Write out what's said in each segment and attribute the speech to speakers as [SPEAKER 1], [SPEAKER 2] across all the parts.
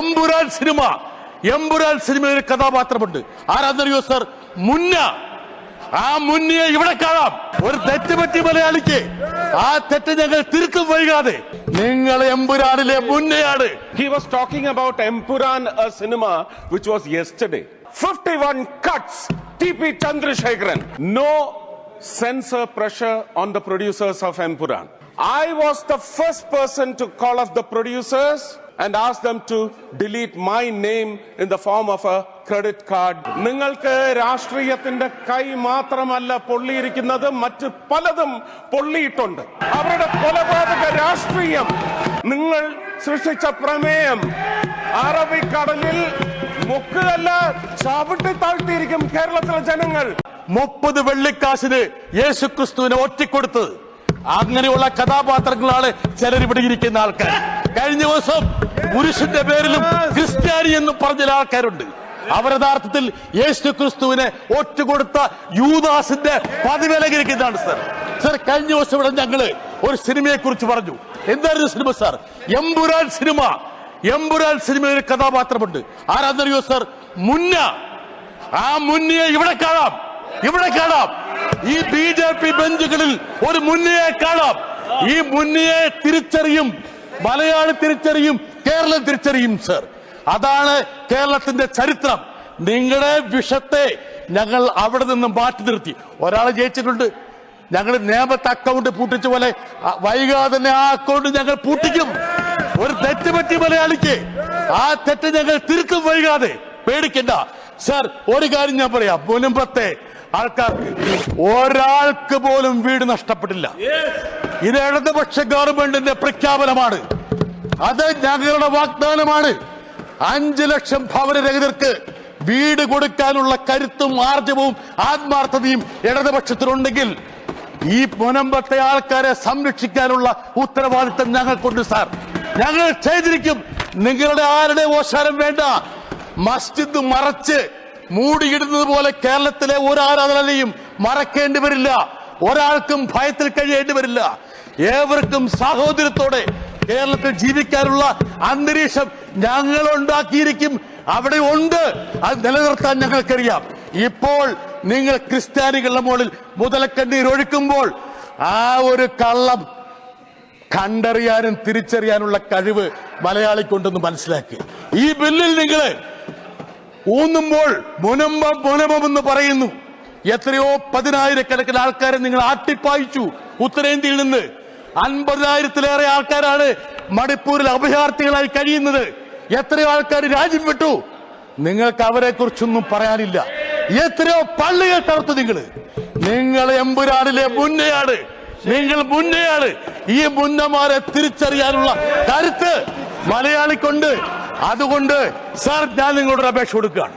[SPEAKER 1] എമ്പുരാൻ സിനിമ എമ്പുരാൻ സിനിമയിൽ ഒരു കഥാപാത്രമുണ്ട് ആരാന്നറിയോ സർ മുന്ന ആ മുന്നയെ ഇവിടെ കാണാം ഒരു തെറ്റ് പറ്റി മലയാളിക്ക് ആ തെറ്റ് ഞങ്ങൾ തിരുത്തും വൈകാതെ നിങ്ങൾ എമ്പുരാനിലെ മുന്നയാണ്
[SPEAKER 2] He was talking about Empuran, a cinema which was yesterday. 51 cuts. TP Chandrasekharan. No censor pressure on the producers of Empuran. I was the first person to call up the producers and ask them to delete my name in the form of a credit card. നിങ്ങൾക്ക് രാഷ്ട്രീയത്തിന്റെ കൈ മാത്രമല്ല പൊള്ളിയിരിക്കുന്നത് മറ്റ് പലതും പൊള്ളിയിട്ടുണ്ട്. അവരുടെ കൊലപാതക രാഷ്ട്രീയം നിങ്ങൾ സൃഷ്ടിച്ച പ്രമേയം അറബിക്കടലിൽ മുക്കുകല്ല ചവിട്ടി താഴ്ത്തിയിരിക്കും കേരളത്തിലെ ജനങ്ങൾ.
[SPEAKER 1] മുപ്പത് വെള്ളിക്കാശിന് യേശുക്രിസ്തുവിനെ ഒറ്റിക്കൊടുത്തത്. അങ്ങനെയുള്ള കഥാപാത്രങ്ങളാണ് ചിലരിവിടെ ഇരിക്കുന്ന ആൾക്കാർ. കഴിഞ്ഞ ദിവസം പുരുഷന്റെ പേരിലും ക്രിസ്ത്യാനി എന്ന് പറഞ്ഞ ആൾക്കാരുണ്ട്. അവർ യഥാർത്ഥത്തിൽ യേശു ക്രിസ്തുവിനെ ഒറ്റുകൊടുത്ത യൂദാസിന്റെ പതിവിലകരിക്കുന്നതാണ് സർ. സർ കഴിഞ്ഞ ദിവസം ഇവിടെ ഞങ്ങൾ ഒരു സിനിമയെ കുറിച്ച് പറഞ്ഞു. എന്തായിരുന്നു സിനിമ സാർ? എമ്പുരാൻ സിനിമ. എമ്പുരാൻ സിനിമയിൽ ഒരു കഥാപാത്രമുണ്ട്. ആരാന്നറിയോ സർ? മുന്ന. ആ മുന്നയെ ഇവിടെ കാണാം. ഇവിടെ കാണാം. ഈ ബി ജെ പി ബെഞ്ചുകളിൽ ഒരു മുന്നയെ കാണാം. ഈ മുന്നയെ തിരിച്ചറിയും മലയാളി തിരിച്ചറിയും കേരളം തിരിച്ചറിയും സർ അതാണ് കേരളത്തിന്റെ ചരിത്രം. നിങ്ങളുടെ വിഷത്തെ ഞങ്ങൾ അവിടെ നിന്നും മാറ്റി നിർത്തി. ഒരാൾ ജയിച്ചിട്ടുണ്ട്. ഞങ്ങൾ നിയമത്തെ അക്കൗണ്ട് പൂട്ടിച്ച പോലെ വൈകാതെ തന്നെ ആ അക്കൗണ്ട് ഞങ്ങൾ പൂട്ടിക്കും. ഒരു തെറ്റ് പറ്റി മലയാളിക്ക്. ആ തെറ്റ് ഞങ്ങൾ തിരുത്തും വൈകാതെ. പേടിക്കണ്ട. സർ ഒരു കാര്യം ഞാൻ പറയാം. മുൻപത്തെ ആൾക്കാർക്ക് ഒരാൾക്ക് പോലും വീട് നഷ്ടപ്പെട്ടില്ല. ഇത് ഇടതുപക്ഷ ഗവൺമെന്റിന്റെ പ്രഖ്യാപനമാണ്. അത് ഞങ്ങളുടെ വാഗ്ദാനമാണ്. അഞ്ചു ലക്ഷം ഭവനരഹിതർക്ക് വീട് കൊടുക്കാനുള്ള കരുത്തും ആർജവും ആത്മാർത്ഥതയും ഇടതുപക്ഷത്തിനുണ്ടെങ്കിൽ ഈ മുനമ്പത്തെ ആൾക്കാരെ സംരക്ഷിക്കാനുള്ള ഉത്തരവാദിത്തം ഞങ്ങൾക്കുണ്ട് സാർ. ഞങ്ങൾ ചെയ്തിരിക്കും. നിങ്ങളുടെ ആരുടെ ഓശാരം വേണ്ട. മസ്ജിദ് മറച്ച് മൂടിയിടുന്നത് പോലെ കേരളത്തിലെ ഒരു ആരാധനാലയും മറക്കേണ്ടി വരില്ല. ഒരാൾക്കും ഭയത്തിൽ കഴിയേണ്ടി വരില്ല. ഏവർക്കും സാഹോദര്യത്തോടെ കേരളത്തിൽ ജീവിക്കാനുള്ള അന്തരീക്ഷം ഞങ്ങൾ ഉണ്ടാക്കിയിരിക്കും അവിടെ ഉണ്ട്. അത് നിലനിർത്താൻ ഞങ്ങൾക്കറിയാം. ഇപ്പോൾ നിങ്ങൾ ക്രിസ്ത്യാനികളുടെ മുകളിൽ മുതലക്കണ്ണീർ ഒഴുക്കുമ്പോൾ ആ ഒരു കള്ളം കണ്ടറിയാനും തിരിച്ചറിയാനുള്ള കഴിവ് മലയാളിക്കുണ്ടെന്ന് മനസ്സിലാക്കി. ഈ ബില്ലിൽ നിങ്ങൾ ഊന്നുമ്പോൾ മുനമ്പം മുനമ്പം എന്ന് പറയുന്നു. എത്രയോ പതിനായിരക്കണക്കിന് ആൾക്കാരെ നിങ്ങൾ ആട്ടിപ്പായിച്ചു ഉത്തരേന്ത്യയിൽ നിന്ന്. അൻപതിനായിരത്തിലേറെ ആൾക്കാരാണ് മണിപ്പൂരിൽ അഭയാർത്ഥികളായി കഴിയുന്നത്. എത്രയോ ആൾക്കാർ രാജ്യം വിട്ടു. നിങ്ങൾക്ക് അവരെ കുറിച്ചൊന്നും പറയാനില്ല. എത്രയോ പള്ളികൾ തകർത്തു നിങ്ങൾ നിങ്ങൾ എമ്പുരാനിലെ മുന്നയാണ്. നിങ്ങൾ മുന്നയാണ്. ഈ മുന്നമാരെ തിരിച്ചറിയാനുള്ള കരുത്ത് മലയാളിക്കൊണ്ട്. അതുകൊണ്ട് സാർ ഞാൻ നിങ്ങളുടെ അപേക്ഷ കൊടുക്കുകയാണ്.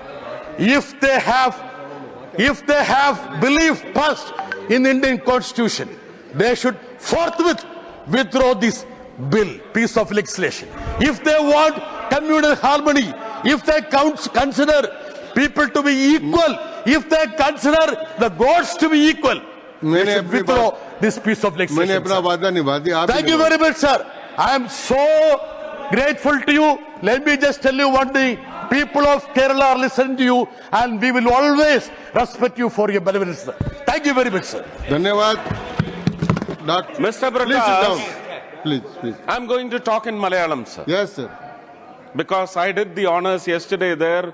[SPEAKER 1] If they have if they have believe first in Indian constitution they should forthwith withdraw this bill, piece of legislation. If they want communal harmony, if they consider people to be equal, if they consider the gods to be equal, they should withdraw this piece of legislation. Thank you very much, sir. I am so grateful to you. Let me just tell you one thing. People of Kerala are listening to you, and we will always respect you for your benevolence. Thank you very much, sir.
[SPEAKER 3] धन्यवाद.
[SPEAKER 2] Mr.
[SPEAKER 3] Prakash, please sit
[SPEAKER 2] down.
[SPEAKER 3] Please, please.
[SPEAKER 2] I'm going to talk in Malayalam, sir.
[SPEAKER 3] Yes, sir.
[SPEAKER 2] Because I did the honors yesterday there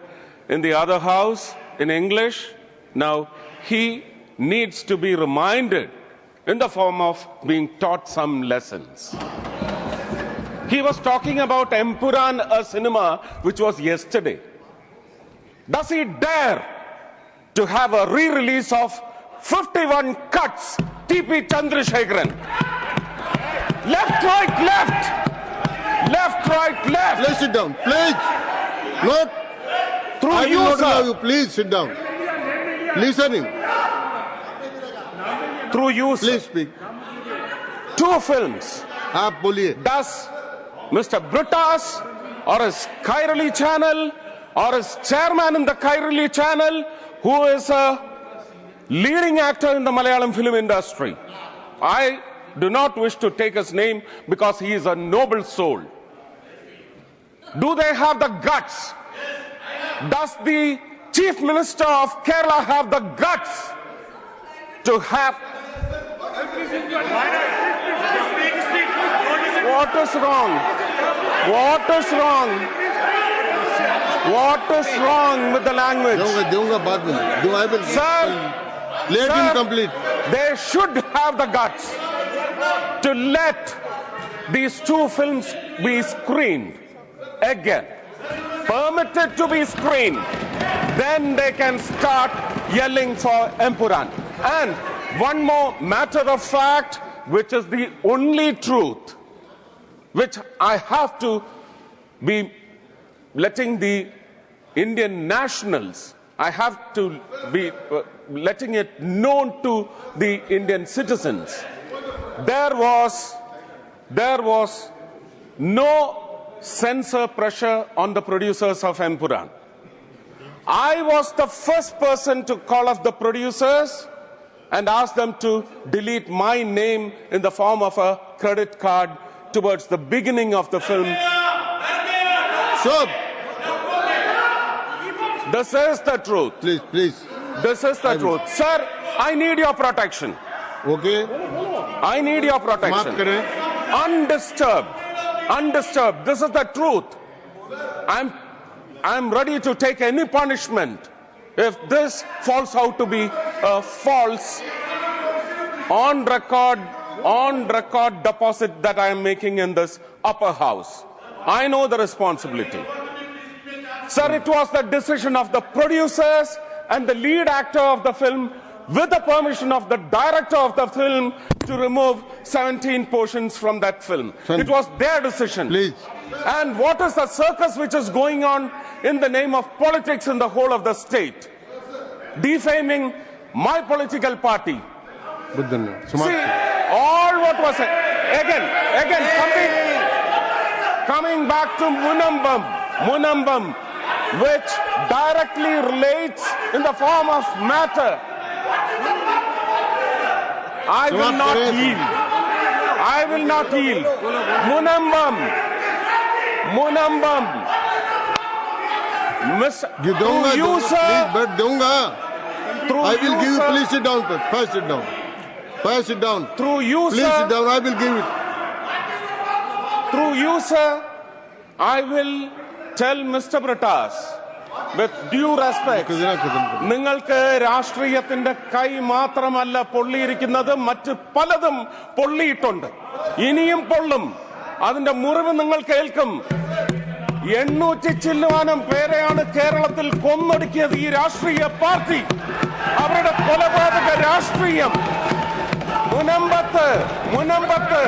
[SPEAKER 2] in the other house in English. Now, he needs to be reminded in the form of being taught some lessons. He was talking about Empuran, a cinema which was yesterday. Does he dare to have a re release of 51 cuts TP Chandrasekharan. Left, right, left. Left, right, left.
[SPEAKER 3] Please sit down please not
[SPEAKER 2] Through
[SPEAKER 3] I
[SPEAKER 2] you,
[SPEAKER 3] will not allow
[SPEAKER 2] sir.
[SPEAKER 3] You please sit down listening
[SPEAKER 2] Through you, sir.
[SPEAKER 3] Please speak
[SPEAKER 2] Two films.
[SPEAKER 3] आप बोलिए
[SPEAKER 2] Does Mr. Brutas or his Kairali channel or his chairman in the Kairali channel, who is a leading actor in the Malayalam film industry. I do not wish to take his name because he is a noble soul. Do they have the guts? Does the Chief Minister of Kerala have the guts to have What is wrong? What is wrong? What is wrong with the language?
[SPEAKER 3] दूंगा let
[SPEAKER 2] Sir,
[SPEAKER 3] him complete.
[SPEAKER 2] They should have the guts to let these two films be screened again, permitted to be screened. Then they can start yelling for Empuran. And one more matter of fact, which is the only truth, which I have to be letting the Indian nationals I have to be uh, letting it known to the Indian citizens. There was, there was no censor pressure on the producers of Empuran. I was the first person to call up the producers and ask them to delete my name in the form of a credit card towards the beginning of the film.
[SPEAKER 3] stop
[SPEAKER 2] this is the truth.
[SPEAKER 3] Please, please.
[SPEAKER 2] This is the
[SPEAKER 3] I
[SPEAKER 2] truth. Will. Sir, I need your protection.
[SPEAKER 3] Okay.
[SPEAKER 2] I need your protection. Undisturbed. Undisturbed. This is the truth. I'm, I'm ready to take any punishment if this falls out to be a false on record, on record deposit that I am making in this upper house. I know the responsibility. Sir, it was the decision of the producers and the lead actor of the film with the permission of the director of the film to remove 17 portions from that film.
[SPEAKER 3] Sir,
[SPEAKER 2] it was their decision.
[SPEAKER 3] Please.
[SPEAKER 2] And what is the circus which is going on in the name of politics in the whole of the state? Defaming my political party. See, all what was said. Again, again, coming, coming back to Munambam. Munambam which directly relates in the form of matter. I will not yield. I will not yield. Munambam. Munambam. Miss, through you, sir.
[SPEAKER 3] But
[SPEAKER 2] dunga.
[SPEAKER 3] I will
[SPEAKER 2] you,
[SPEAKER 3] give you. Please sit down. Pass sit down. Pass sit down.
[SPEAKER 2] Through you,
[SPEAKER 3] please
[SPEAKER 2] sir.
[SPEAKER 3] Please sit down. I will give it.
[SPEAKER 2] Through you, sir. I will tell mister Brittas with due respect നിങ്ങൾക്ക് രാഷ്ട്രീയത്തിന്റെ കൈ മാത്രമല്ല പൊള്ളിയിരിക്കുന്നത് മറ്റ് പലതും പൊള്ളിയിട്ടുണ്ട്. ഇനിയും പൊള്ളും. അതിന്റെ മുറിവ് നിങ്ങൾ കേൾക്കും. എണ്ണൂറ്റി ചില്ലുവാനം പേരെയാണ് കേരളത്തിൽ കൊന്നൊടുക്കിയത് ഈ രാഷ്ട്രീയ പാർട്ടി. അവരുടെ കൊലപാതക രാഷ്ട്രീയം. മുനമ്പത്ത് മുനമ്പത്ത്.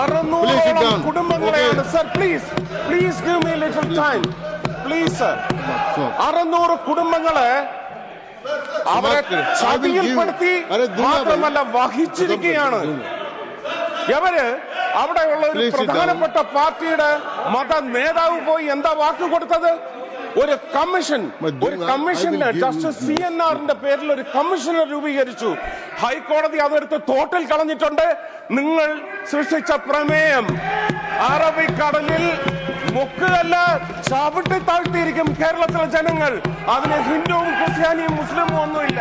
[SPEAKER 2] അറുന്നൂറോളം കുടുംബങ്ങളെയാണ്. Sir please please give me little time please
[SPEAKER 3] sir
[SPEAKER 2] അറുന്നൂറ് കുടുംബങ്ങളെ അവരെ ചതിയിൽപ്പെടുത്തി മാത്രമല്ല വഹിച്ചിരിക്കുകയാണ്. എവര് അവിടെയുള്ള ഒരു പ്രധാനപ്പെട്ട പാർട്ടിയുടെ മത നേതാവ് പോയി എന്താ വാക്ക് കൊടുത്തത്? ഒരു കമ്മീഷൻ ഒരു കമ്മീഷന് ജസ്റ്റിസ് സി എൻ ആറിന്റെ പേരിൽ ഒരു കമ്മീഷനെ രൂപീകരിച്ചു. ഹൈക്കോടതി അതെടുത്ത് തോട്ടിൽ കളഞ്ഞിട്ടുണ്ട്. നിങ്ങൾ സൃഷ്ടിച്ച പ്രമേയം അറബിക്കടലിൽ മുക്കുകല്ല ചവിട്ടി താഴ്ത്തിയിരിക്കും കേരളത്തിലെ ജനങ്ങൾ. അതിന് ഹിന്ദുവും ക്രിസ്ത്യാനിയും മുസ്ലിമും ഒന്നുമില്ല.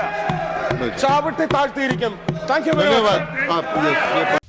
[SPEAKER 2] ചാവിട്ടി താഴ്ത്തിയിരിക്കും. Thank
[SPEAKER 3] you very much